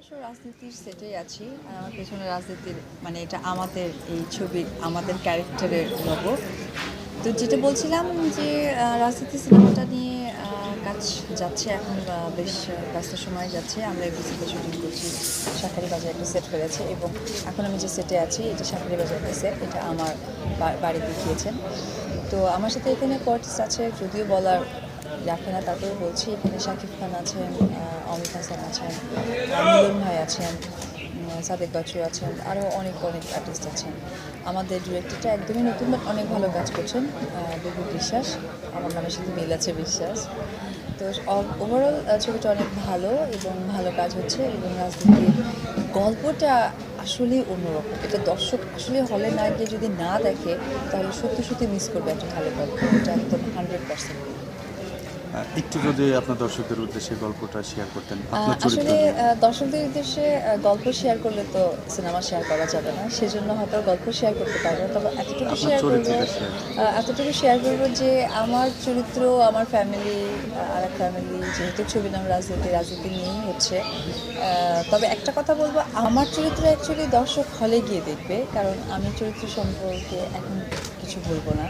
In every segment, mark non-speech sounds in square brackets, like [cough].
অবশ্য রাজনীতির সেটেই আছি। আমার পেছনে রাজনীতির মানে এটা আমাদের এই ছবি, আমাদের ক্যারেক্টারের লোগো তো যেটা বলছিলাম যে রাজনীতি সিনেমাটা নিয়ে কাজ যাচ্ছে এখন বেশ ব্যস্ত সময় যাচ্ছে। আমরা এফডিসিতে শুটিং করছি। শাখারি বাজার একটা সেট হয়েছে এবং এখন আমি যে সেটে আছি, এটা শাখারি বাজার একটা সেট এটা আমার বাড়ি দেখিয়েছেন। তো আমার সাথে এখানে কোয়ার্টিস আছে, যদিও বলার রাখে না তারপরে বলছি, এখানে শাকিব খান আছেন অমিত হাসান আছেন, মিলন ভাই আছেন সাদেক বাচু আছেন আরও অনেক অনেক আর্টিস্ট আছেন। আমাদের ডিরেক্টরটা একদমই নতুন বাট অনেক ভালো কাজ করছেন বিপুল বিশ্বাস, আমার নামের সাথে মিল আছে বিশ্বাস। তো ওভারঅল ছবিটা অনেক ভালো এবং ভালো কাজ হচ্ছে এবং রাজনীতির গল্পটা আসলেই অন্যরকম। এটা দর্শক আসলে হলে না গিয়ে যদি না দেখে, তাহলে সত্যি সত্যি মিস করবে একটা ভালো গল্প। এটা একদম হান্ড্রেড পার্সেন্ট একটু যদি আপনার দর্শকদের উদ্দেশ্যে গল্পটা শেয়ার করতেন আপনার আসলে। দর্শকদের উদ্দেশ্যে গল্প শেয়ার করলে তো সিনেমা শেয়ার করা যাবে না সেজন্য হয়তো গল্প শেয়ার করতে পারব তবে এতটুকু শেয়ার করব এতটুকু শেয়ার করব যে আমার চরিত্র আমার ফ্যামিলি আর এক ফ্যামিলি যেহেতু ছবি নাম রাজনীতি রাজনীতি নিয়েই হচ্ছে। তবে একটা কথা বলব আমার চরিত্র অ্যাকচুয়ালি দর্শক হলে গিয়ে দেখবে কারণ আমি চরিত্র সম্পর্কে এখন কিছু বলব না।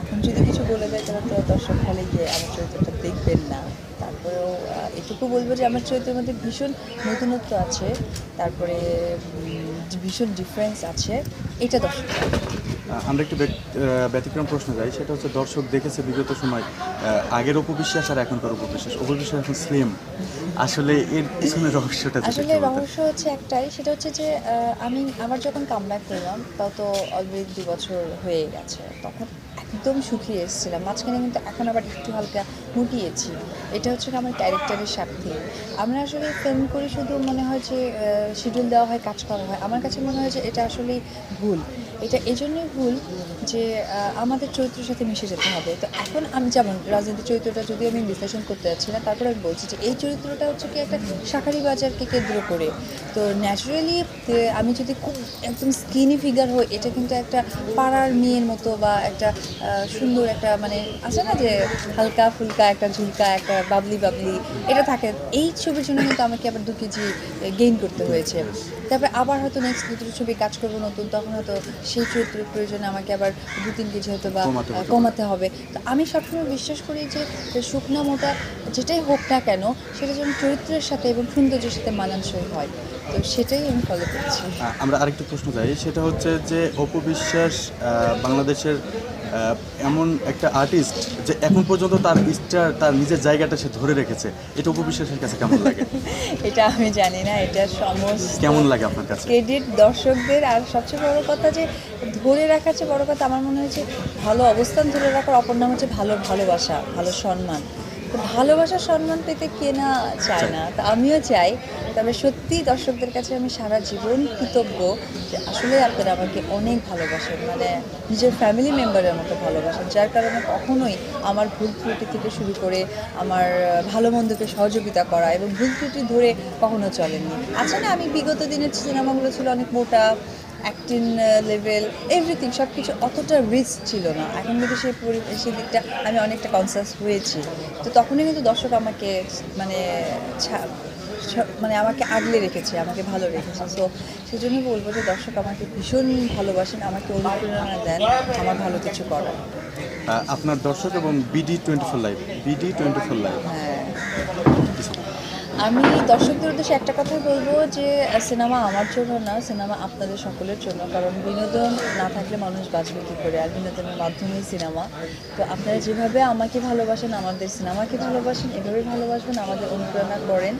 এখন যদি কিছু বলে দেয়, তাহলে তো দর্শক হলে গিয়ে আমার চরিত্রটা দেখবেন না। তারপরেও এটুকু বলব যে আমার চরিত্রের মধ্যে ভীষণ নতুনত্ব আছে। তারপরে ভীষণ ডিফারেন্স আছে, এটা দর্শক আমরা একটু ব্যত- ব্যতিক্রম প্রশ্ন যাই সেটা হচ্ছে দর্শক দেখেছে বিগত সময় আগের উপবিশ্বাস আর এখনকার উপবিশ্বাস উপবিশ্বাস এখন স্লিম আসলে এর পিছনে রহস্যটা আসলে রহস্য হচ্ছে একটাই সেটা হচ্ছে যে আমি আমার যখন কামব্যাক করলাম তত অলরেডি দু বছর হয়ে গেছে। তখন একদম শুকিয়ে এসেছিলাম। মাঝখানে কিন্তু এখন আবার একটু হালকা মুটিয়েছি। এটা হচ্ছে আমার ক্যারেক্টারের স্বার্থে আমরা আসলে ফিল্ম করি শুধু মনে হয় যে শিডিউল দেওয়া হয় কাজ করা হয়। আমার কাছে মনে হয় যে এটা আসলে ভুল। এটা এজন্যই ভুল যে আমাদের চরিত্রের সাথে মিশে যেতে হবে। তো এখন আমি যেমন রাজনীতি চরিত্রটা যদি আমি বিশ্লেষণ করতে যাচ্ছি না, তারপরে আমি বলছি যে, এই চরিত্রটা হচ্ছে কি একটা শাকারি বাজারকে কেন্দ্র করে। তো ন্যাচারালি আমি যদি খুব একদম স্কিনি ফিগার হই, এটা কিন্তু একটা পাড়ার মেয়ের মতো বা একটা সুন্দর একটা মানে আছে না যে, হালকা ফুলকা একটা ঝুলকা, একটা বাবলি বাবলি এটা থাকে। এই ছবির জন্য কিন্তু আমাকে আবার দু কেজি গেইন করতে হয়েছে। তারপরে আবার হয়তো নেক্সট দুটো ছবি কাজ করব নতুন, তখন হয়তো সেই চরিত্রের প্রয়োজনে আমাকে আবার দু তিন কেজি হয়তো বা কমাতে হবে। তো আমি সবসময় বিশ্বাস করি যে শুকনা মোটা যেটাই হোক না কেন সেটা যেন চরিত্রের সাথে এবং সৌন্দর্যের সাথে মানানসই হয়। তো সেটাই আমি ফলো করছি। আমরা আরেকটা প্রশ্ন চাই সেটা হচ্ছে যে অপবিশ্বাস বাংলাদেশের এমন একটা আর্টিস্ট যে এখন পর্যন্ত তার স্টার তার নিজের জায়গাটা সে ধরে রেখেছে। এটা উপবিশ্বাসের কাছে কেমন লাগে? [laughs] এটা আমি জানি না এটা সমস্ত কেমন লাগে আপনার কাছে? ক্রেডিট দর্শকদের আর সবচেয়ে বড় কথা যে ধরে রাখার চেয়ে বড় কথা আমার মনে হয়েছে ভালো অবস্থান ধরে রাখার অপর নাম হচ্ছে ভালো ভালোবাসা ভালো সম্মান। তো ভালোবাসা সম্মান পেতে কে না চায় না, তা আমিও চাই। তবে সত্যি দর্শকদের কাছে আমি সারা জীবন কৃতজ্ঞ যে আসলে আপনারা আমাকে অনেক ভালোবাসেন মানে নিজের ফ্যামিলি মেম্বারের মতো ভালোবাসেন, যার কারণে কখনোই আমার ভুল ত্রুটি থেকে শুরু করে আমার ভালো মন্দকে সহযোগিতা করা এবং ভুল ত্রুটি ধরে কখনো চলেননি। আচ্ছা না, আমি বিগত দিনের সিনেমাগুলো ছিল অনেক মোটা অ্যাক্টিং লেভেল এভরিথিং সব কিছু অতটা রিচ ছিল না। এখন কিন্তু সেই পরি সেই দিকটা আমি অনেকটা কনসাস হয়েছি। তো তখনই কিন্তু দর্শক আমাকে মানে মানে আমাকে আগলে রেখেছে আমাকে ভালো রেখেছে। সো সেজন্য বলব যে দর্শক আমাকে ভীষণ ভালোবাসেন আমাকে অনুপ্রেরণা দেন আমার ভালো কিছু করার। আপনার দর্শক এবং BD twenty four live BD twenty four live হ্যাঁ। আমি দর্শকদের উদ্দেশ্যে একটা কথাই বলব যে সিনেমা আমার জন্য না, সিনেমা আপনাদের সকলের জন্য। কারণ বিনোদন না থাকলে মানুষ বাঁচবে কী করে? আর বিনোদনের মাধ্যমেই সিনেমা। তো আপনারা যেভাবে আমাকে ভালোবাসেন, আমাদের সিনেমাকে ভালোবাসেন এভাবেই ভালোবাসবেন, আমাদের অনুপ্রেরণা করেন।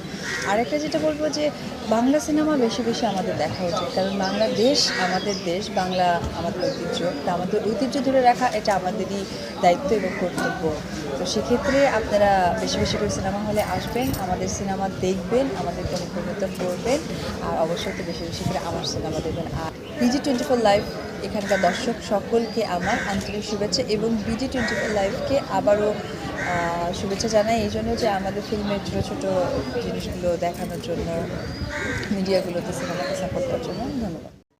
আরেকটা যেটা বলব যে, বাংলা সিনেমা বেশি বেশি আমাদের দেখা উচিত। কারণ বাংলাদেশ আমাদের দেশ, বাংলা আমাদের ঐতিহ্য। তা আমাদের ঐতিহ্য ধরে রাখা, এটা আমাদেরই দায়িত্ব এবং কর্তব্য। তো সেক্ষেত্রে আপনারা বেশি বেশি করে সিনেমা হলে আসবেন। আমাদের সিনেমা দেখবেন, আমাদেরকে অনুপ্রাণিত করবেন, আর অবশ্যই তো বেশি বেশি করে আমার সিনেমা দেখবেন। আর বিজি টোয়েন্টি ফোর লাইভ এখানকার দর্শক সকলকে আমার আন্তরিক শুভেচ্ছা এবং বিজি টোয়েন্টি ফোর লাইভকে আবারও শুভেচ্ছা জানাই। এই জন্য যে আমাদের ফিল্মের ছোটো ছোটো জিনিসগুলো দেখানোর জন্য মিডিয়াগুলোতে সিনেমাকে সাপোর্ট করার জন্য ধন্যবাদ।